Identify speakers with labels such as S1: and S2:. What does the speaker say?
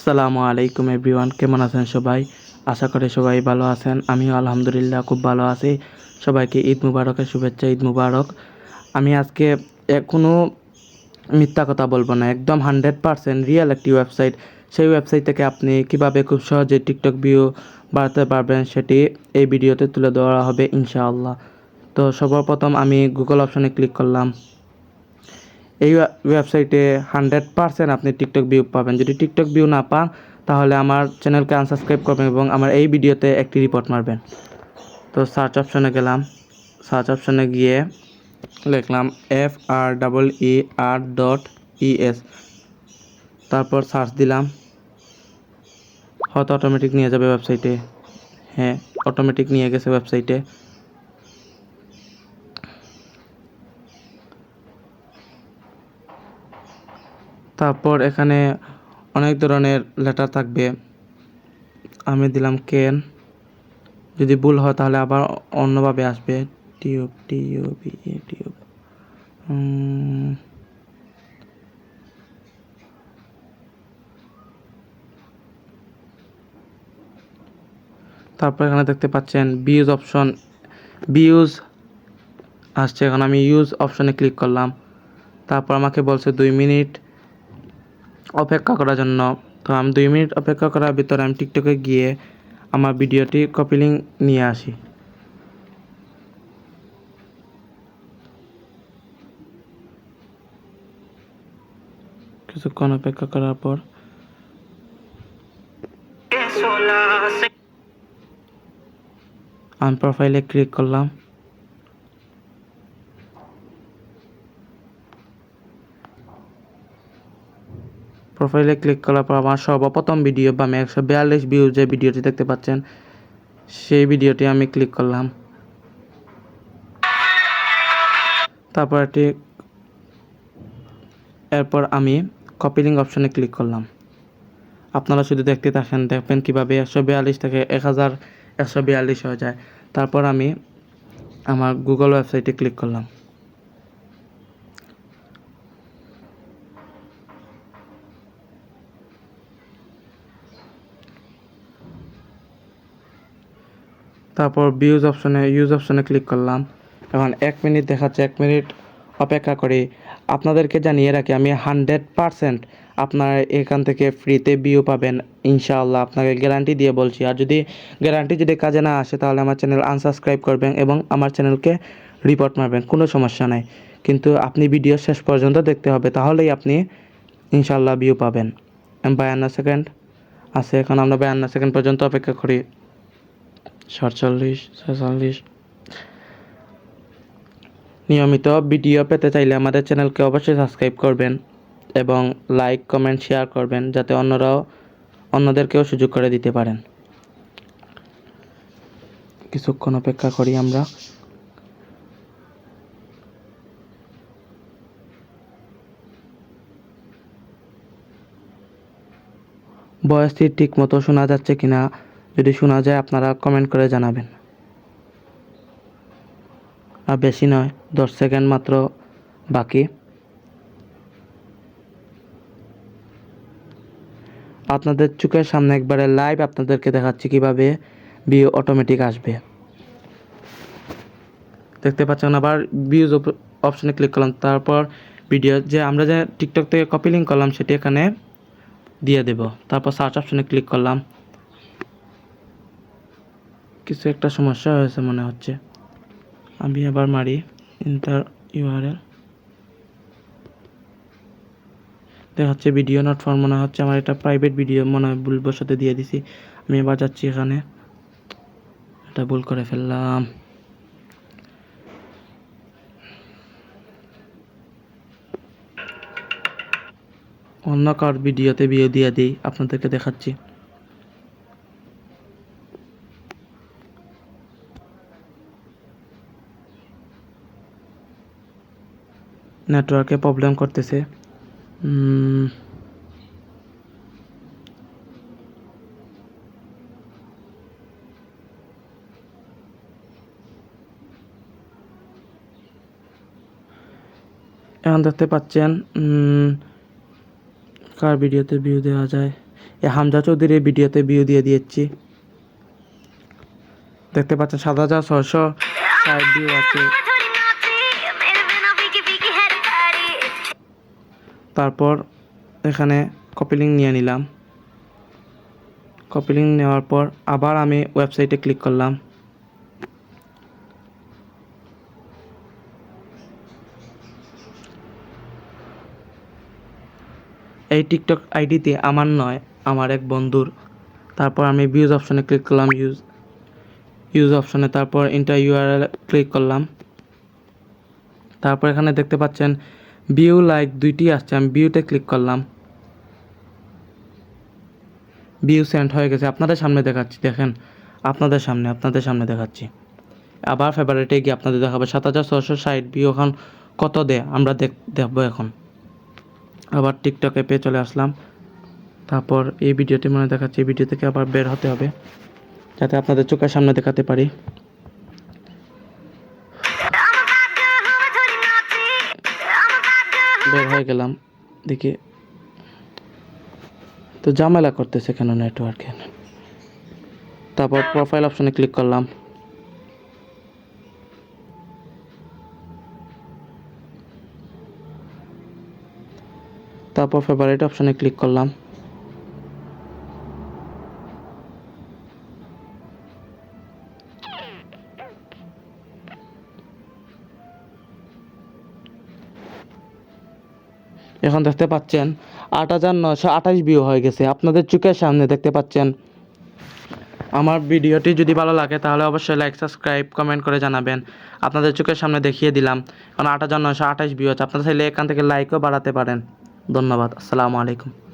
S1: আসসালামু আলাইকুম এভরিওয়ান, কেমন আছেন সবাই? আশা করি সবাই ভালো আছেন। আমিও আলহামদুলিল্লাহ খুব ভালো আছি। সবাইকে ঈদ মুবারকের শুভেচ্ছা, ঈদ মুবারক। আমি আজকে কোনো মিথ্যা কথা বলব না, একদম হান্ড্রেড পারসেন্ট রিয়েল একটি ওয়েবসাইট সেই ওয়েবসাইট থেকে আপনি কীভাবে খুব সহজে টিকটক ভিউ বাড়াতে পারবেন সেটি এই ভিডিওতে তুলে ধরা হবে ইনশাআল্লাহ। তো সর্বপ্রথম আমি গুগল অপশনে ক্লিক করলাম। এই ওয়েবসাইটে হান্ড্রেড পারসেন্ট আপনি টিকটক ভিউ পাবেন। যদি টিকটক ভিউ না পান, তাহলে আমার চ্যানেলকে আনসাবস্ক্রাইব করবেন এবং আমার এই ভিডিওতে একটি রিপোর্ট মারবেন। তো সার্চ অপশনে গেলাম। সার্চ অপশনে গিয়ে লিখলাম F R double E R dot E S তারপর সার্চ দিলাম। হয়তো অটোমেটিক নিয়ে যাবে ওয়েবসাইটে হ্যাঁ অটোমেটিক নিয়ে গেছে ওয়েবসাইটে তারপর এখানে অনেক ধরনের লেটার থাকবে। আমি দিলাম কেন যদি ভুল হয় তাহলে আবার অন্যভাবে আসবে। Tube tube tube. তারপর এখানে দেখতে পাচ্ছেন বিউজ অপশন বিউজ আসছে। এখন আমি ইউজ অপশনে ক্লিক করলাম। তারপর আমাকে বলছে দুই মিনিট অপেক্ষা করার জন্য। তো আমি দুই মিনিট অপেক্ষা করার ভিতরে আমি টিকটকে গিয়ে আমার ভিডিওটি কপি লিঙ্ক নিয়ে আসি। কিছুক্ষণ অপেক্ষা করার পর। আমি প্রোফাইলে ক্লিক করলাম। প্রোফাইলে ক্লিক করার পর আমার সর্বপ্রথম ভিডিও বা আমি একশো বিয়াল্লিশ ভিউ যে ভিডিওটি দেখতে পাচ্ছেন, সেই ভিডিওটি আমি ক্লিক করলাম। তারপর এটি, এরপর আমি কপি লিঙ্ক অপশনে ক্লিক করলাম। আপনারা শুধু দেখতে থাকেন দেখবেন কীভাবে একশো বিয়াল্লিশ থেকে এক হাজার একশো বিয়াল্লিশ হয়ে যায়। তারপর আমি আমার গুগল ওয়েবসাইটে ক্লিক করলাম। তারপর ভিউজ অপশনে ইউজ অপশনে ক্লিক করলাম। এখন এক মিনিট দেখাচ্ছে, এক মিনিট অপেক্ষা করি। আপনাদেরকে জানিয়ে রাখি, আমি হান্ড্রেড পারসেন্ট আপনার এখান থেকে ফ্রিতে ভিউ পাবেন, ইনশাআল্লাহ। আপনাকে গ্যারান্টি দিয়ে বলছি। আর যদি গ্যারান্টি যদি কাজে না আসে, তাহলে আমার চ্যানেল আনসাবস্ক্রাইব করবেন এবং আমার চ্যানেলকে রিপোর্ট মারবেন, কোনো সমস্যা নাই। কিন্তু আপনি ভিডিও শেষ পর্যন্ত দেখতে হবে, তাহলেই আপনি ইনশাআল্লাহ ভিউ পাবেন। বায়ান্ন সেকেন্ড আছে, এখন আমরা বায়ান্ন সেকেন্ড পর্যন্ত অপেক্ষা করি। সাতচল্লিশ ছেচল্লিশ নিয়মিত ভিডিও পেতে চাইলে আমাদের চ্যানেলকে অবশ্যই সাবস্ক্রাইব করবেন এবং লাইক, কমেন্ট, শেয়ার করবেন যাতে অন্যরাও অন্যদেরকেও সুযোগ করে দিতে পারেন। কিছুক্ষণ অপেক্ষা করি আমরা। ভয়েসটি ঠিক মতো শোনা যাচ্ছে কিনা? যদি শোনা যায়, আপনারা কমেন্ট করে জানাবেন। আর বেশি নয়, দশ সেকেন্ড মাত্র বাকি। আপনাদের চোখের সামনে একবারে লাইভ আপনাদেরকে দেখাচ্ছি কীভাবে ভিউ অটোমেটিক আসবে। দেখতে পাচ্ছেন আবার ভিউজ অপশনে ক্লিক করলাম, তারপর ভিডিও যে আমরা যে টিকটক থেকে কপি লিঙ্ক করলাম, সেটি এখানে দিয়ে দেব। তারপর সার্চ অপশনে ক্লিক করলাম। কিছু একটা সমস্যা হয়েছে মনে হচ্ছে। আমি আবার মারি ইন্টার ইউআরএল দেখাচ্ছে ভিডিও নট ফর মনে হচ্ছে, আমার এটা প্রাইভেট ভিডিও মনে হয় বসাতে দিয়ে দিছি। আমি এবার যাচ্ছি এখানে। এটা ভুল করে ফেললাম। অন্য কার ভিডিওতে বিয়ে দিয়ে দিই, আপনাদেরকে দেখাচ্ছি। নেটওয়ার্কে প্রবলেম করতেছে। এখন দেখতে পাচ্ছেন কার ভিডিওতে ভিউ দেওয়া যায়? এ, হামজা চৌধুরীর ভিডিওতে ভিউ দিয়ে দিয়েছি। দেখতে পাচ্ছেন, সাত হাজার ষাট ভিউ আছে। তারপর এখানে কপিলিং নিয়ে নিলাম। কপিলিং নেওয়ার পর আবার আমি ওয়েবসাইটে ক্লিক করলাম। এই টিকটক আইডিতে আমার নয়, আমার এক বন্ধুর। তারপর আমি ভিউজ অপশানে ক্লিক করলাম ইউজ ইউজ অপশানে তারপর ইন্টার ইউআরএল ক্লিক করলাম। তারপর এখানে দেখতে পাচ্ছেন ভিউ লাইক দুইটি আসছে, আমি ভিউতে ক্লিক করলাম। ভিউ সেন্ড হয়ে গেছে, আপনাদের সামনে দেখাচ্ছি, দেখেন, আপনাদের সামনে আপনাদের সামনে দেখাচ্ছি। আবার ফেভারিটে গিয়ে আপনাদের দেখাবো, সাত হাজার ছশো ষাট ভিউ এখন কত দেয়, আমরা দেখ, দেখব এখন। আবার টিকটক অ্যাপে চলে আসলাম। তারপর এই ভিডিওটি মনে দেখাচ্ছি, এই ভিডিও থেকে আবার বের হতে হবে, যাতে আপনাদের চোখের সামনে দেখাতে পারি। বের হয়ে গেলাম, দেখি। তো জামেলা করতেছে কেন নেটওয়ার্কে তারপর প্রোফাইল অপশনে ক্লিক করলাম। তারপর ফেভারিট অপশনে ক্লিক করলাম। এখন দেখতে পাচ্ছেন আট হাজার নশো আঠাশ ভিউ হয়ে গেছে। আপনাদের চোখের সামনে দেখতে পাচ্ছেন। আমার ভিডিওটি যদি ভালো লাগে, তাহলে অবশ্যই লাইক সাবস্ক্রাইব কমেন্ট করে জানাবেন। আপনাদের চোখের সামনে দেখিয়ে দিলাম। কারণ আট হাজার নশো আঠাশ ভিউ আছে। আপনারা চাইলে এখান থেকে লাইকও বাড়াতে পারেন। ধন্যবাদ। আসসালামু আলাইকুম।